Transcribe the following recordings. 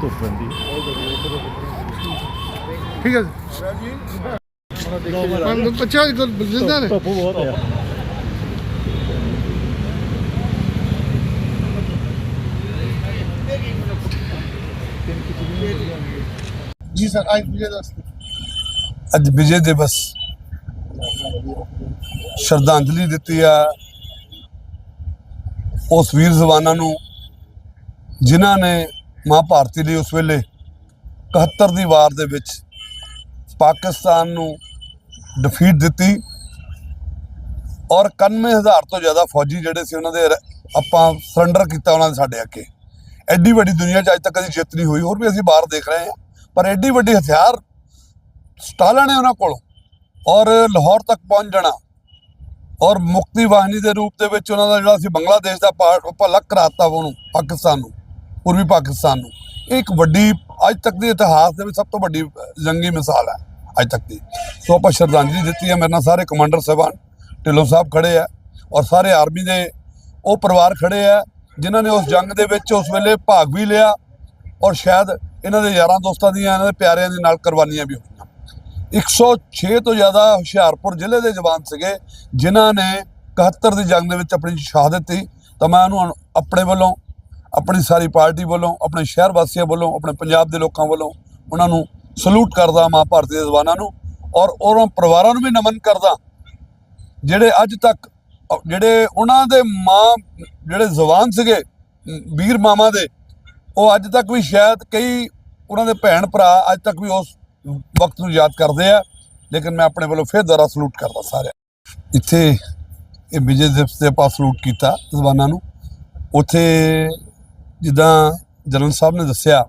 ਧੁੱਪ ਪੈਂਦੀ। ਠੀਕ ਹੈ ਸਰ ਬੱਚਾ ਜਿੰਦਾ ਨੇ। ਧੁੱਪ ਬਹੁਤ ਆ ਜੀ ਸਰ ਅੱਜ ਵਿਜੇ ਦਿਵਸ ਸ਼ਰਧਾਂਜਲੀ ਦਿੱਤੀ ਆ ਉਸ ਵੀਰ ਜਵਾਨਾਂ ਨੂੰ ਜਿਨ੍ਹਾਂ ਨੇ ਮਾਂ ਭਾਰਤੀ ਲਈ ਉਸ ਵੇਲੇ 71 ਦੀ ਵਾਰ ਦੇ ਵਿੱਚ ਪਾਕਿਸਤਾਨ ਨੂੰ ਡਿਫੀਟ ਦਿੱਤੀ ਔਰ 91000 ਤੋਂ ਜ਼ਿਆਦਾ ਫੌਜੀ ਜਿਹੜੇ ਸੀ ਉਹਨਾਂ ਦੇ ਆਪਾਂ ਸਰੈਂਡਰ ਕੀਤਾ ਉਹਨਾਂ ਦੇ ਸਾਡੇ ਅੱਗੇ। ਐਡੀ ਵੱਡੀ ਦੁਨੀਆ 'ਚ ਅੱਜ ਤੱਕ ਕਦੀ ਜਿੱਤ ਨਹੀਂ ਹੋਈ, ਹੋਰ ਵੀ ਅਸੀਂ ਬਾਹਰ ਦੇਖ ਰਹੇ ਹਾਂ। ਪਰ ਐਡੀ ਵੱਡੀ ਹਥਿਆਰ ਸਟਾਲਾਂ ਨੇ ਉਹਨਾਂ ਕੋਲ ਔਰ ਲਾਹੌਰ ਤੱਕ ਪਹੁੰਚ ਜਾਣਾ ਔਰ ਮੁਕਤੀ ਵਾਹਿਨੀ ਦੇ ਰੂਪ ਦੇ ਵਿੱਚ ਉਹਨਾਂ ਦਾ ਜਿਹੜਾ ਸੀ ਬੰਗਲਾਦੇਸ਼ ਦਾ ਪਾਰਟ ਉਹ ਅਲੱਗ ਕਰਾਤਾ ਉਹਨੂੰ, ਪਾਕਿਸਤਾਨ ਨੂੰ। ਪੂਰਬੀ ਪਾਕਿਸਤਾਨ ਨੂੰ। ਇਹ ਇੱਕ ਵੱਡੀ, ਅੱਜ ਤੱਕ ਦੇ ਇਤਿਹਾਸ ਦੇ ਵਿੱਚ ਸਭ ਤੋਂ ਵੱਡੀ ਜੰਗੀ ਮਿਸਾਲ ਹੈ, ਅੱਜ ਤੱਕ ਦੀ। ਸੋ ਆਪਾਂ ਸ਼ਰਧਾਂਜਲੀ ਦਿੱਤੀ ਹੈ, ਮੇਰੇ ਨਾਲ ਸਾਰੇ ਕਮਾਂਡਰ ਸਾਹਿਬਾਨ, ਢਿੱਲੋਂ ਸਾਹਿਬ ਖੜੇ ਆ ਔਰ ਸਾਰੇ ਆਰਮੀ ਦੇ ਉਹ ਪਰਿਵਾਰ ਖੜੇ ਆ ਜਿਨ੍ਹਾਂ ਨੇ ਉਸ ਜੰਗ ਦੇ ਵਿੱਚ ਉਸ ਵੇਲੇ ਭਾਗ ਵੀ ਲਿਆ ਔਰ ਸ਼ਾਇਦ ਇਹਨਾਂ ਦੇ ਯਾਰਾਂ ਦੋਸਤਾਂ ਦੀਆਂ, ਇਹਨਾਂ ਦੇ ਪਿਆਰਿਆਂ ਦੇ ਨਾਲ ਕੁਰਬਾਨੀਆਂ ਵੀ ਹੋਈਆਂ। 106 ਤੋਂ ਜ਼ਿਆਦਾ ਹੁਸ਼ਿਆਰਪੁਰ ਜ਼ਿਲ੍ਹੇ ਦੇ ਜਵਾਨ ਸੀਗੇ, ਜਿਨ੍ਹਾਂ ਨੇ 71 ਦੀ ਜੰਗ ਦੇ ਵਿੱਚ ਆਪਣੀ ਸ਼ਹਾਦਤ ਦਿੱਤੀ। ਤਾਂ ਮੈਂ ਉਹਨੂੰ ਆਪਣੇ ਵੱਲੋਂ ਆਪਣੀ ਸਾਰੀ ਪਾਰਟੀ ਵੱਲੋਂ, ਆਪਣੇ ਸ਼ਹਿਰ ਵਾਸੀਆਂ ਵੱਲੋਂ, ਆਪਣੇ ਪੰਜਾਬ ਦੇ ਲੋਕਾਂ ਵੱਲੋਂ ਉਹਨਾਂ ਨੂੰ ਸਲੂਟ ਕਰਦਾ ਮਾਂ ਭਾਰਤੀ ਦੇ ਜਵਾਨਾਂ ਨੂੰ ਔਰ ਉਹਨਾਂ ਪਰਿਵਾਰਾਂ ਨੂੰ ਵੀ ਨਮਨ ਕਰਦਾ। ਜਿਹੜੇ ਅੱਜ ਤੱਕ, ਜਿਹੜੇ ਉਹਨਾਂ ਦੇ ਮਾਂ, ਜਿਹੜੇ ਜਵਾਨ ਸੀਗੇ, ਵੀਰ ਮਾਮਾ ਦੇ, ਉਹ ਅੱਜ ਤੱਕ ਵੀ ਸ਼ਾਇਦ ਕਈ ਉਹਨਾਂ ਦੇ ਭੈਣ ਭਰਾ ਅੱਜ ਤੱਕ ਵੀ ਉਸ ਵਕਤ ਨੂੰ ਯਾਦ ਕਰਦੇ ਆ, ਲੇਕਿਨ ਮੈਂ ਆਪਣੇ ਵੱਲੋਂ ਫਿਰ ਦੁਬਾਰਾ ਸਲੂਟ ਕਰਦਾ ਸਾਰਿਆਂ ਇੱਥੇ ਇਹ ਵਿਜੇ ਦਿਵਸ ਤੇ ਆਪਾਂ ਸਲੂਟ ਕੀਤਾ ਜ਼ਬਾਨਾਂ ਨੂੰ। ਉੱਥੇ ਜਿੱਦਾਂ ਜਨਰਲ ਸਾਹਿਬ ਨੇ ਦੱਸਿਆ,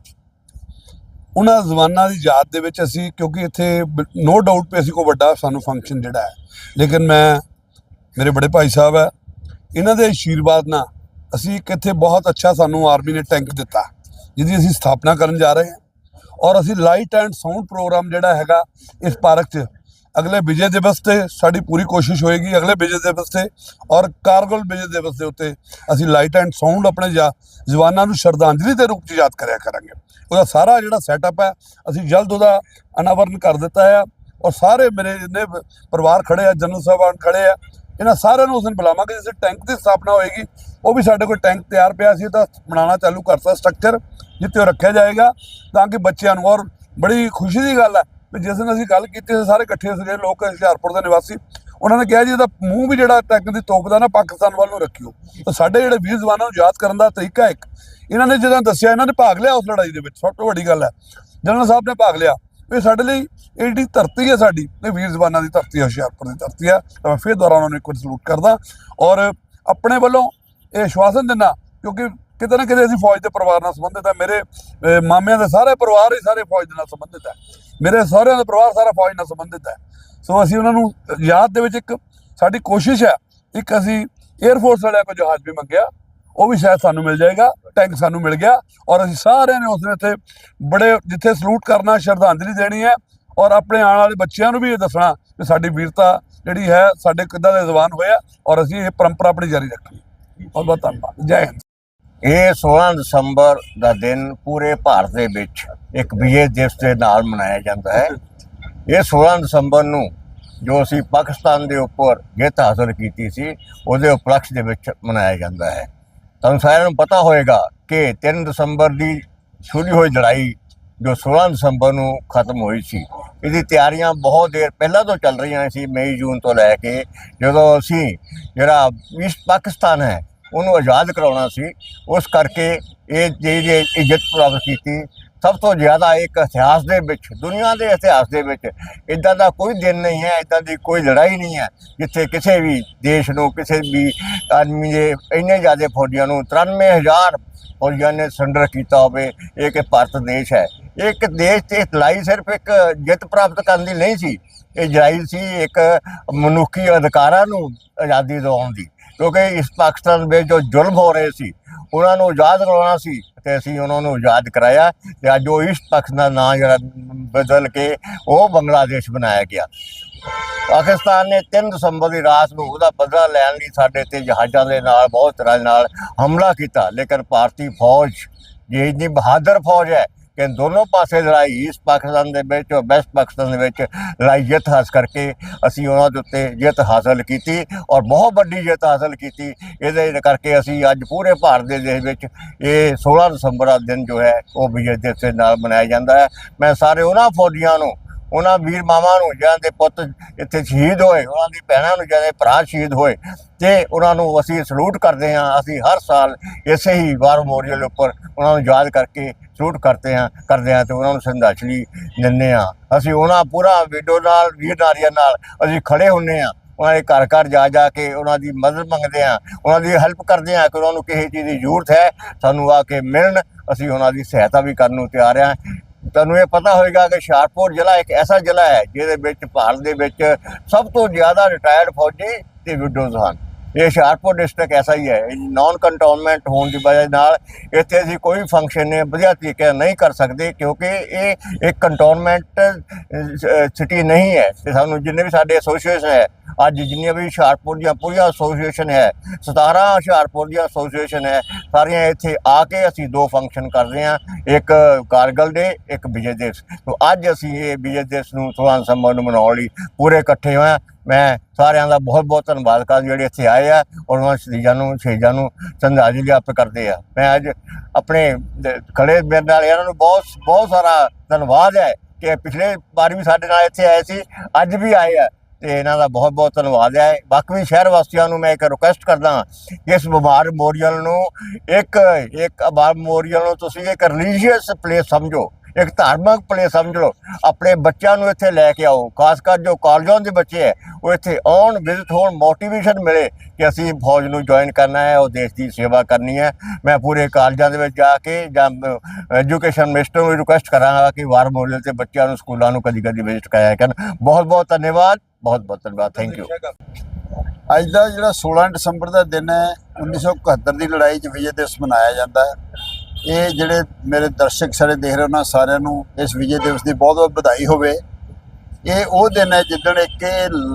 ਉਹਨਾਂ ਜ਼ਮਾਨਾਂ ਦੀ ਯਾਦ ਦੇ ਵਿੱਚ ਅਸੀਂ, ਕਿਉਂਕਿ ਇੱਥੇ ਨੋ ਡਾਊਟ ਪੇ ਅਸੀਂ ਕੋਈ ਵੱਡਾ ਸਾਨੂੰ ਫੰਕਸ਼ਨ ਜਿਹੜਾ ਹੈ। ਲੇਕਿਨ ਮੈਂ, ਮੇਰੇ ਬੜੇ ਭਾਈ ਸਾਹਿਬ ਹੈ, ਇਹਨਾਂ ਦੇ ਆਸ਼ੀਰਵਾਦ ਨਾਲ ਅਸੀਂ ਇੱਕ ਇੱਥੇ ਬਹੁਤ ਅੱਛਾ ਸਾਨੂੰ ਆਰਮੀ ਨੇ ਟੈਂਕ ਦਿੱਤਾ, ਜਿਹਦੀ ਅਸੀਂ ਸਥਾਪਨਾ ਕਰਨ ਜਾ ਰਹੇ ਹਾਂ। ਔਰ ਅਸੀਂ ਲਾਈਟ ਐਂਡ ਸਾਊਂਡ ਪ੍ਰੋਗਰਾਮ ਜਿਹੜਾ ਹੈਗਾ, ਇਸ ਪਾਰਕ 'ਚ ਅਗਲੇ ਵਿਜੇ ਦਿਵਸ ਤੇ ਸਾਡੀ ਪੂਰੀ ਕੋਸ਼ਿਸ਼ ਹੋਏਗੀ ਅਗਲੇ ਵਿਜੇ ਦਿਵਸ ਤੇ ਔਰ ਕਾਰਗਲ ਵਿਜੇ ਦਿਵਸ ਦੇ ਉੱਤੇ ਅਸੀਂ ਲਾਈਟ ਐਂਡ ਸਾਊਂਡ ਆਪਣੇ ਜਾ- ਜਵਾਨਾਂ ਨੂੰ ਸ਼ਰਧਾਂਜਲੀ ਦੇ ਰੂਪ 'ਚ ਯਾਦ ਕਰਿਆ ਕਰਾਂਗੇ। ਉਹਦਾ ਸਾਰਾ ਜਿਹੜਾ ਸੈਟਅਪ ਹੈ, ਅਸੀਂ ਜਲਦ ਉਹਦਾ ਅਨਾਵਰਨ ਕਰ ਦਿੱਤਾ ਹੈ ਔਰ ਸਾਰੇ ਮੇਰੇ ਜਿੰਨੇ ਪਰਿਵਾਰ ਖੜੇ ਆ, ਜਨਰਲ ਸਾਹਿਬਾਨ ਖੜੇ ਆ, ਇਹਨਾਂ ਸਾਰਿਆਂ ਨੂੰ ਉਸ ਦਿਨ ਬੁਲਾਵਾਂਗੇ ਜਿਸ ਟੈਂਕ ਦੀ ਸਥਾਪਨਾ ਹੋਏਗੀ, ਉਹ ਵੀ ਸਾਡੇ ਕੋਲ ਟੈਂਕ ਤਿਆਰ ਪਿਆ ਸੀ ਤਾਂ ਬਣਾਉਣਾ ਚਾਲੂ ਕਰਤਾ ਸਟਰਕਚਰ ਜਿੱਥੇ ਉਹ ਰੱਖਿਆ ਜਾਏਗਾ ਤਾਂ ਕਿ ਬੱਚਿਆਂ ਨੂੰ ਔਰ ਬੜੀ ਖੁਸ਼ੀ ਦੀ ਗੱਲ ਹੈ ਵੀ ਜਿਸ ਦਿਨ ਅਸੀਂ ਗੱਲ ਕੀਤੀ ਸੀ ਸਾਰੇ ਇਕੱਠੇ ਸੀਗੇ, ਲੋਕ ਹੁਸ਼ਿਆਰਪੁਰ ਦੇ ਨਿਵਾਸੀ। ਉਹਨਾਂ ਨੇ ਕਿਹਾ ਜੀ, ਇਹਦਾ ਮੂੰਹ ਵੀ ਜਿਹੜਾ ਟੈਂਕ ਦੀ ਤੋਪ ਦਾ ਨਾ, ਪਾਕਿਸਤਾਨ ਵੱਲ ਨੂੰ ਰੱਖਿਓ। ਤਾਂ ਸਾਡੇ ਜਿਹੜੇ ਵੀਰ ਜਵਾਨਾਂ ਨੂੰ ਯਾਦ ਕਰਨ ਦਾ ਤਰੀਕਾ ਇੱਕ, ਇਹਨਾਂ ਨੇ ਜਦੋਂ ਦੱਸਿਆ, ਇਹਨਾਂ ਨੇ ਭਾਗ ਲਿਆ ਉਸ ਲੜਾਈ ਦੇ ਵਿੱਚ, ਸਭ ਤੋਂ ਵੱਡੀ ਗੱਲ ਹੈ। ਜਨਰਲ ਸਾਹਿਬ ਨੇ ਭਾਗ ਲਿਆ। ਇਹ ਸਾਡੇ ਲਈ ਇਹ ਜਿਹੜੀ ਧਰਤੀ ਹੈ ਸਾਡੀ, ਇਹ ਵੀਰ ਜ਼ਬਾਨਾਂ ਦੀ ਧਰਤੀ ਹੈ, ਹੁਸ਼ਿਆਰਪੁਰ ਦੀ ਧਰਤੀ ਹੈ। ਤਾਂ ਮੈਂ ਫਿਰ ਦੁਬਾਰਾ ਉਹਨਾਂ ਨੂੰ ਇੱਕ ਵਾਰ ਸਲੂਟ ਕਰਦਾ। ਔਰ ਆਪਣੇ ਵੱਲੋਂ ਇਹ ਆਸ਼ਵਾਸਨ ਦਿੰਦਾ, ਕਿਉਂਕਿ ਕਿਤੇ ਨਾ ਕਿਤੇ ਅਸੀਂ ਫੌਜ ਦੇ ਪਰਿਵਾਰ ਨਾਲ ਸੰਬੰਧਿਤ ਹੈ। ਮੇਰੇ ਮਾਮਿਆਂ ਦੇ ਸਾਰੇ ਪਰਿਵਾਰ ਹੀ ਸਾਰੇ ਫੌਜ ਦੇ ਨਾਲ ਸੰਬੰਧਿਤ ਹੈ। ਮੇਰੇ ਸਹੁਰਿਆਂ ਦਾ ਪਰਿਵਾਰ ਸਾਰਾ ਫੌਜ ਨਾਲ ਸੰਬੰਧਿਤ ਹੈ। ਸੋ ਅਸੀਂ ਉਹਨਾਂ ਨੂੰ ਯਾਦ ਦੇ ਵਿੱਚ ਇੱਕ ਸਾਡੀ ਕੋਸ਼ਿਸ਼ ਹੈ, ਇੱਕ ਅਸੀਂ 에ਅਰ ਫੋਰਸ ਵਾਲਿਆਂ ਕੋਲ ਜਹਾਜ਼ ਵੀ ਮੰਗਿਆ, ਉਹ ਵੀ ਸ਼ਾਇਦ ਸਾਨੂੰ ਮਿਲ ਜਾਏਗਾ, ਟੈਂਕ ਸਾਨੂੰ ਮਿਲ ਗਿਆ ਔਰ ਅਸੀਂ ਸਾਰਿਆਂ ਨੇ ਉਸ ਦਿਨ ਇੱਥੇ ਬੜੇ, ਜਿੱਥੇ ਸਲੂਟ ਕਰਨਾ ਸ਼ਰਧਾਂਜਲੀ ਦੇਣੀ ਹੈ ਔਰ ਆਪਣੇ ਆਉਣ ਵਾਲੇ ਬੱਚਿਆਂ ਨੂੰ ਵੀ ਇਹ ਦੱਸਣਾ ਕਿ ਸਾਡੀ ਵੀਰਤਾ ਜਿਹੜੀ ਹੈ, ਸਾਡੇ ਕਿੱਦਾਂ ਦੇ ਜ਼ਬਾਨ ਹੋਇਆ ਔਰ ਅਸੀਂ ਇਹ ਪਰੰਪਰਾ ਆਪਣੀ ਜਾਰੀ ਰੱਖਣੀ ਬਹੁਤ ਬਹੁਤ ਧੰਨਵਾਦ। ਜੈ ਹਿੰਦ। ਇਹ 16 ਦਸੰਬਰ ਦਾ ਦਿਨ ਪੂਰੇ ਭਾਰਤ ਦੇ ਵਿੱਚ ਇੱਕ ਵਿਜੇ ਦਿਵਸ ਦੇ ਨਾਲ ਮਨਾਇਆ ਜਾਂਦਾ ਹੈ। ਇਹ 16 ਦਸੰਬਰ ਨੂੰ ਜੋ ਅਸੀਂ ਪਾਕਿਸਤਾਨ ਦੇ ਉੱਪਰ ਜਿੱਤ ਹਾਸਲ ਕੀਤੀ ਸੀ, ਉਹਦੇ ਉਪਲਕਸ਼ ਦੇ ਵਿੱਚ ਮਨਾਇਆ ਜਾਂਦਾ ਹੈ। ਤੁਹਾਨੂੰ ਸਾਰਿਆਂ ਨੂੰ ਪਤਾ ਹੋਏਗਾ ਕਿ 3 ਦਸੰਬਰ ਦੀ ਸ਼ੁਰੂ ਹੋਈ ਲੜਾਈ ਜੋ 16 ਦਸੰਬਰ ਨੂੰ ਖਤਮ ਹੋਈ ਸੀ, ਇਹਦੀ ਤਿਆਰੀਆਂ ਬਹੁਤ ਦੇਰ ਪਹਿਲਾਂ ਤੋਂ ਚੱਲ ਰਹੀਆਂ ਸੀ, ਮਈ ਜੂਨ ਤੋਂ ਲੈ ਕੇ ਜਦੋਂ ਅਸੀਂ ਜਿਹੜਾ ਈਸਟ ਪਾਕਿਸਤਾਨ ਹੈ ਉਹਨੂੰ ਆਜ਼ਾਦ ਕਰਾਉਣਾ ਸੀ। ਉਸ ਕਰਕੇ ਇਹ ਜਿਹੜੀ ਇੱਜ਼ਤ ਪ੍ਰਾਪਤ ਕੀਤੀ। ਸਭ ਤੋਂ ਜ਼ਿਆਦਾ ਇੱਕ ਇਤਿਹਾਸ ਦੇ ਵਿੱਚ, ਦੁਨੀਆ ਦੇ ਇਤਿਹਾਸ ਦੇ ਵਿੱਚ ਇਦਾਂ ਦਾ ਕੋਈ ਦਿਨ ਨਹੀਂ ਹੈ, ਇਦਾਂ ਦੀ ਕੋਈ ਲੜਾਈ ਨਹੀਂ ਹੈ, ਜਿੱਥੇ ਕਿਸੇ ਵੀ ਦੇਸ਼ ਨੂੰ, ਕਿਸੇ ਵੀ ਆਦਮੀ ਦੇ ਇੰਨੇ ਜ਼ਿਆਦਾ ਫੌਜੀਆਂ ਨੂੰ 93000 ਫੌਜੀਆਂ ਨੇ ਸਰੈਂਡਰ ਕੀਤਾ ਹੋਵੇ, ਇਹ ਕਿ ਭਾਰਤ ਦੇਸ਼ ਹੈ। ਇਹ ਇੱਕ ਦੇਸ਼ ਤੇ ਲੜਾਈ ਸਿਰਫ ਇੱਕ ਜਿੱਤ ਪ੍ਰਾਪਤ ਕਰਨ ਦੀ ਨਹੀਂ ਸੀ। ਇਹ ਲੜਾਈ ਸੀ ਇੱਕ ਮਨੁੱਖੀ ਅਧਿਕਾਰਾਂ ਨੂੰ ਆਜ਼ਾਦੀ ਦਿਵਾਉਣ ਦੀ। ਕਿਉਂਕਿ ਇਸ ਪਾਕਿਸਤਾਨ ਵਿੱਚ ਜੋ ਜ਼ੁਲਮ ਹੋ ਰਹੇ ਸੀ, ਉਹਨਾਂ ਨੂੰ ਆਜ਼ਾਦ ਕਰਵਾਉਣਾ ਸੀ ਤੇ ਅਸੀਂ ਉਹਨਾਂ ਨੂੰ ਆਜ਼ਾਦ ਕਰਾਇਆ ਤੇ ਅੱਜ ਉਹ ਇਸ ਪਾਕਿਸਤਾਨ ਦਾ ਨਾਂ ਜਿਹੜਾ ਬਦਲ ਕੇ ਉਹ ਬੰਗਲਾਦੇਸ਼ ਬਣਾਇਆ ਗਿਆ। ਪਾਕਿਸਤਾਨ ਨੇ 3 ਦਸੰਬਰ ਦੀ ਰਾਤ ਨੂੰ ਉਹਦਾ ਬਦਲਾ ਲੈਣ ਲਈ ਸਾਡੇ ਤੇ ਜਹਾਜ਼ਾਂ ਦੇ ਨਾਲ ਬਹੁਤ ਤਰ੍ਹਾਂ ਨਾਲ ਹਮਲਾ ਕੀਤਾ, ਲੇਕਿਨ ਭਾਰਤੀ ਫੌਜ, ਜੇ ਇੰਨੀ ਬਹਾਦਰ ਫੌਜ ਹੈ ਕਿ ਦੋਨੋਂ ਪਾਸੇ ਲੜਾਈ ਈਸਟ ਪਾਕਿਸਤਾਨ ਦੇ ਵਿੱਚ ਔਰ ਵੈਸਟ ਪਾਕਿਸਤਾਨ ਦੇ ਵਿੱਚ ਲੜਾਈ ਜਿੱਤ ਹਾਸਲ ਕਰਕੇ ਅਸੀਂ ਉਹਨਾਂ ਦੇ ਉੱਤੇ ਜਿੱਤ ਹਾਸਲ ਕੀਤੀ ਔਰ ਬਹੁਤ ਵੱਡੀ ਜਿੱਤ ਹਾਸਲ ਕੀਤੀ। ਇਹਦੇ ਕਰਕੇ ਅਸੀਂ ਅੱਜ ਪੂਰੇ ਭਾਰਤ ਦੇ ਦੇਸ਼ ਵਿੱਚ ਇਹ 16 ਦਸੰਬਰ ਦਾ ਦਿਨ ਜੋ ਹੈ, ਉਹ ਵਿਜੇ ਦਿਵਸ ਦੇ ਨਾਲ ਮਨਾਇਆ ਜਾਂਦਾ ਹੈ। ਮੈਂ ਸਾਰੇ ਉਹਨਾਂ ਫੌਜੀਆਂ ਨੂੰ, ਉਹਨਾਂ ਵੀਰ ਮਾਵਾਂ ਨੂੰ ਜਿਹਨਾਂ ਦੇ ਪੁੱਤ ਇੱਥੇ ਸ਼ਹੀਦ ਹੋਏ, ਉਹਨਾਂ ਦੀ ਭੈਣਾਂ ਨੂੰ ਜਿਹਨਾਂ ਦੇ ਭਰਾ ਸ਼ਹੀਦ ਹੋਏ, ਤੇ ਉਹਨਾਂ ਨੂੰ ਅਸੀਂ ਸਲੂਟ ਕਰਦੇ ਹਾਂ। ਅਸੀਂ ਹਰ ਸਾਲ ਇਸੇ ਹੀ ਵਾਰ ਮੈਮੋਰੀਅਲ ਉੱਪਰ ਉਹਨਾਂ ਨੂੰ ਯਾਦ ਕਰਕੇ ਸਲੂਟ ਕਰਦੇ ਹਾਂ ਕਰਦੇ ਹਾਂ ਤੇ ਉਹਨਾਂ ਨੂੰ ਸ਼ਰਧਾਂਜਲੀ ਦਿੰਦੇ ਹਾਂ। ਅਸੀਂ ਉਹਨਾਂ ਪੂਰਾ ਵੀਡੀਓ ਨਾਲ ਵੀਰ ਨਾਰੀਆਂ ਨਾਲ ਅਸੀਂ ਖੜੇ ਹੁੰਨੇ ਆ ਉਹਨਾਂ ਦੇ ਘਰ ਘਰ ਜਾ ਜਾ ਕੇ ਉਹਨਾਂ ਦੀ ਮਦਦ ਮੰਗਦੇ ਆ ਉਹਨਾਂ ਦੀ ਹੈਲਪ ਕਰਦੇ ਆ ਕਿ ਉਹਨਾਂ ਨੂੰ ਕਿਸੇ ਚੀਜ਼ ਦੀ ਜ਼ਰੂਰਤ ਹੈ, ਸਾਨੂੰ ਆ ਕੇ ਮਿਲਣ। ਅਸੀਂ ਉਹਨਾਂ ਦੀ ਸਹਾਇਤਾ ਵੀ ਕਰਨ ਨੂੰ ਤਿਆਰ ਆ ਤੁਹਾਨੂੰ ਇਹ ਪਤਾ ਹੋਵੇਗਾ ਕਿ ਹੁਸ਼ਿਆਰਪੁਰ ਜ਼ਿਲ੍ਹਾ ਇੱਕ ਐਸਾ ਜ਼ਿਲ੍ਹਾ ਹੈ ਜਿਹਦੇ ਵਿੱਚ, ਭਾਰਤ ਦੇ ਵਿੱਚ ਸਭ ਤੋਂ ਜ਼ਿਆਦਾ ਰਿਟਾਇਰਡ ਫੌਜੀ ਤੇ ਵਿਡੋਜ਼ ਹਨ। ਇਹ ਹੁਸ਼ਿਆਰਪੁਰ ਡਿਸਟ੍ਰਿਕਟ ਐਸਾ ਹੀ ਹੈ। ਨਾਨ ਕੰਟੋਨਮੈਂਟ ਹੋਣ ਦੀ ਵਜ੍ਹਾ ਨਾਲ ਇੱਥੇ ਅਸੀਂ ਕੋਈ ਫੰਕਸ਼ਨ ਵਧੀਆ ਤਰੀਕੇ ਨਾਲ ਨਹੀਂ ਕਰ ਸਕਦੇ ਕਿਉਂਕਿ ਇਹ ਇੱਕ ਕੰਟੋਨਮੈਂਟ ਸਿਟੀ ਨਹੀਂ ਹੈ। ਤੇ ਸਾਨੂੰ ਜਿੰਨੇ ਵੀ ਸਾਡੇ ਐਸੋਸੀਏਸ਼ਨ ਹੈ, ਅੱਜ ਜਿੰਨੀਆਂ ਵੀ ਹੁਸ਼ਿਆਰਪੁਰ ਦੀਆਂ ਪੂਰੀਆਂ ਐਸੋਸੀਏਸ਼ਨ ਹੈ 17 ਹੁਸ਼ਿਆਰਪੁਰ ਦੀਆਂ ਐਸੋਸੀਏਸ਼ਨ ਹੈ, ਸਾਰੀਆਂ ਇੱਥੇ ਆ ਕੇ ਅਸੀਂ ਦੋ ਫੰਕਸ਼ਨ ਕਰਦੇ ਹਾਂ, ਇੱਕ ਕਾਰਗਲ ਦੇ ਇੱਕ ਵਿਜੇ ਦਿਵਸ। ਤੋਂ ਅੱਜ ਅਸੀਂ ਇਹ ਵਿਜੇ ਦਿਵਸ ਨੂੰ 16 ਦਸੰਬਰ ਨੂੰ ਮਨਾਉਣ ਲਈ ਪੂਰੇ ਇਕੱਠੇ ਹੋਏ ਹਾਂ। ਮੈਂ ਸਾਰਿਆਂ ਦਾ ਬਹੁਤ ਬਹੁਤ ਧੰਨਵਾਦ ਕਰਦਾ ਜਿਹੜੇ ਇੱਥੇ ਆਏ ਆ ਔਰ ਉਹਨਾਂ ਸ਼ਹੀਦਾਂ ਨੂੰ ਸ਼ਹੀਦਾਂ ਨੂੰ ਸ਼ਰਧਾਂਜਲੀ ਅਰਪਿਤ ਕਰਦੇ ਆ। ਮੈਂ ਅੱਜ ਆਪਣੇ ਦ- ਖੜੇ ਮੇਰੇ ਨਾਲ ਇਹਨਾਂ ਨੂੰ ਬਹੁਤ ਬਹੁਤ ਸਾਰਾ ਧੰਨਵਾਦ ਹੈ ਕਿ ਪਿਛਲੇ ਵਾਰ ਵੀ ਸਾਡੇ ਨਾਲ ਇੱਥੇ ਆਏ ਸੀ, ਅੱਜ ਵੀ ਆਏ ਆ ਤੇ ਇਹਨਾਂ ਦਾ ਬਹੁਤ ਬਹੁਤ ਧੰਨਵਾਦ ਹੈ। ਬਾਕੀ ਸ਼ਹਿਰ ਵਾਸੀਆਂ ਨੂੰ ਮੈਂ ਇੱਕ ਰਿਕੁਐਸਟ ਕਰਦਾ ਹਾਂ ਕਿ ਇਸ ਬਿਮਾਰ ਮੋਰੀਅਲ ਨੂੰ ਇੱਕ ਇੱਕ ਬਿਮਾਰ ਮੈਮੋਰੀਅਲ ਨੂੰ ਤੁਸੀਂ ਇੱਕ ਰਿਲੀਜੀਅਸ ਪਲੇਸ ਸਮਝੋ। ਇੱਕ ਧਾਰਮਿਕ ਪਲੇਸ ਸਮਝ ਲਓ। ਆਪਣੇ ਬੱਚਿਆਂ ਨੂੰ ਇੱਥੇ ਲੈ ਕੇ ਆਓ। ਖਾਸ ਕਰ ਜੋ ਕਾਲਜਾਂ ਦੇ ਬੱਚੇ ਹੈ, ਉਹ ਇੱਥੇ ਆਉਣ ਵਿਜ਼ਿਟ ਹੋਣ ਮੋਟੀਵੇਸ਼ਨ ਮਿਲੇ ਕਿ ਅਸੀਂ ਫੌਜ ਨੂੰ ਜੁਆਇਨ ਕਰਨਾ ਹੈ, ਉਹ ਦੇਸ਼ ਦੀ ਸੇਵਾ ਕਰਨੀ ਹੈ। ਮੈਂ ਪੂਰੇ ਕਾਲਜਾਂ ਦੇ ਵਿੱਚ ਜਾ ਕੇ ਜਾਂ ਐਜੂਕੇਸ਼ਨ ਮਿਨਿਸਟਰ ਨੂੰ ਰਿਕੁਐਸਟ ਕਰਾਂਗਾ ਕਿ ਵਾਰ ਮੋਡਲ ਤੇ ਬੱਚਿਆਂ ਨੂੰ ਸਕੂਲਾਂ ਨੂੰ ਕਦੀ ਕਦੀ ਵਿਜ਼ਿਟ ਕਰਾਇਆ ਕਰਨ। ਬਹੁਤ ਬਹੁਤ ਧੰਨਵਾਦ ਬਹੁਤ ਬਹੁਤ ਧੰਨਵਾਦ। ਥੈਂਕ ਯੂ ਅੱਜ ਦਾ ਜਿਹੜਾ 16 ਦਸੰਬਰ ਦਾ ਦਿਨ ਹੈ 1971 ਦੀ ਲੜਾਈ 'ਚ ਵਿਜੇ ਦਿਵਸ ਮਨਾਇਆ ਜਾਂਦਾ ਹੈ। ਇਹ ਜਿਹੜੇ ਮੇਰੇ ਦਰਸ਼ਕ ਸਾਰੇ ਦੇਖ ਰਹੇ ਉਹਨਾਂ ਸਾਰਿਆਂ ਨੂੰ ਇਸ ਵਿਜੇ ਦਿਵਸ ਦੀ ਬਹੁਤ ਬਹੁਤ ਵਧਾਈ ਹੋਵੇ। ਇਹ ਉਹ ਦਿਨ ਹੈ ਜਿੱਦਣ ਇੱਕ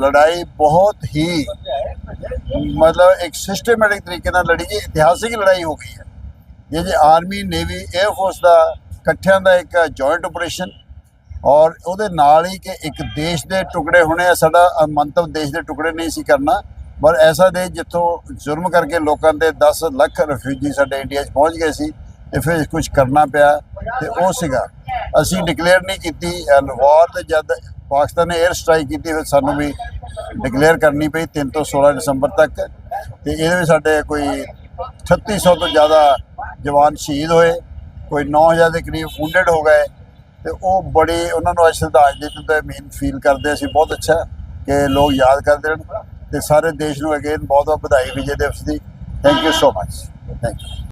ਲੜਾਈ ਬਹੁਤ ਹੀ ਮਤਲਬ ਇੱਕ ਸਿਸਟਮੈਟਿਕ ਤਰੀਕੇ ਨਾਲ ਲੜੀ ਗਈ, ਇਤਿਹਾਸਿਕ ਲੜਾਈ ਹੋ ਗਈ ਹੈ। ਇਹ ਜੇ ਆਰਮੀ ਨੇਵੀ 에ਅਰ ਫੋਰਸ ਦਾ ਇਕੱਠਿਆਂ ਦਾ ਇੱਕ ਜੁਆਇੰਟ ਆਪਰੇਸ਼ਨ ਔਰ ਉਹਦੇ ਨਾਲ ਹੀ ਕਿ ਇੱਕ ਦੇਸ਼ ਦੇ ਟੁਕੜੇ ਹੋਣੇ ਆ, ਸਾਡਾ ਮੰਤਵ ਦੇਸ਼ ਦੇ ਟੁਕੜੇ ਨਹੀਂ ਸੀ ਕਰਨਾ, ਪਰ ਐਸਾ ਦੇਸ਼ ਜਿੱਥੋਂ ਜ਼ੁਲਮ ਕਰਕੇ ਲੋਕਾਂ ਦੇ 10 ਲੱਖ ਰਿਫਿਊਜੀ ਸਾਡੇ ਇੰਡੀਆ 'ਚ ਪਹੁੰਚ ਗਏ ਸੀ ਤੇ ਫਿਰ ਕੁਝ ਕਰਨਾ ਪਿਆ ਤੇ ਉਹ ਸੀਗਾ। ਅਸੀਂ ਡਿਕਲੇਅਰ ਨਹੀਂ ਕੀਤੀ ਵਾਰ ਤੇ ਜਦ ਪਾਕਿਸਤਾਨ ਨੇ 에ਅਰ ਸਟ੍ਰਾਈਕ ਕੀਤੀ, ਫਿਰ ਸਾਨੂੰ ਵੀ ਡਿਕਲੇਅਰ ਕਰਨੀ ਪਈ 3 ਤੋਂ 16 ਦਸੰਬਰ ਤੱਕ। ਤੇ ਇਹਦੇ ਵਿੱਚ ਸਾਡੇ ਕੋਈ 3600 ਤੋਂ ਜ਼ਿਆਦਾ ਜਵਾਨ ਸ਼ਹੀਦ ਹੋਏ, ਕੋਈ 9000 ਦੇ ਕਰੀਬ ਵੂਨਡਡ ਹੋ ਗਏ। ਤੇ ਉਹ ਬੜੀ, ਉਹਨਾਂ ਨੂੰ ਅੱਜ ਸ਼ਰਧਾਂਜਲੀ ਦਿੰਦੇ ਮੀਨ ਫੀਲ ਕਰਦੇ ਅਸੀਂ, ਬਹੁਤ ਅੱਛਾ ਕਿ ਲੋਕ ਯਾਦ ਕਰਦੇ ਰਹਿਣ ਤੇ ਸਾਰੇ ਦੇਸ਼ ਨੂੰ ਅਗੇਨ ਬਹੁਤ ਬਹੁਤ ਵਧਾਈ ਵਿਜੇ ਦਿਵਸ ਦੀ। Thank you so much thank you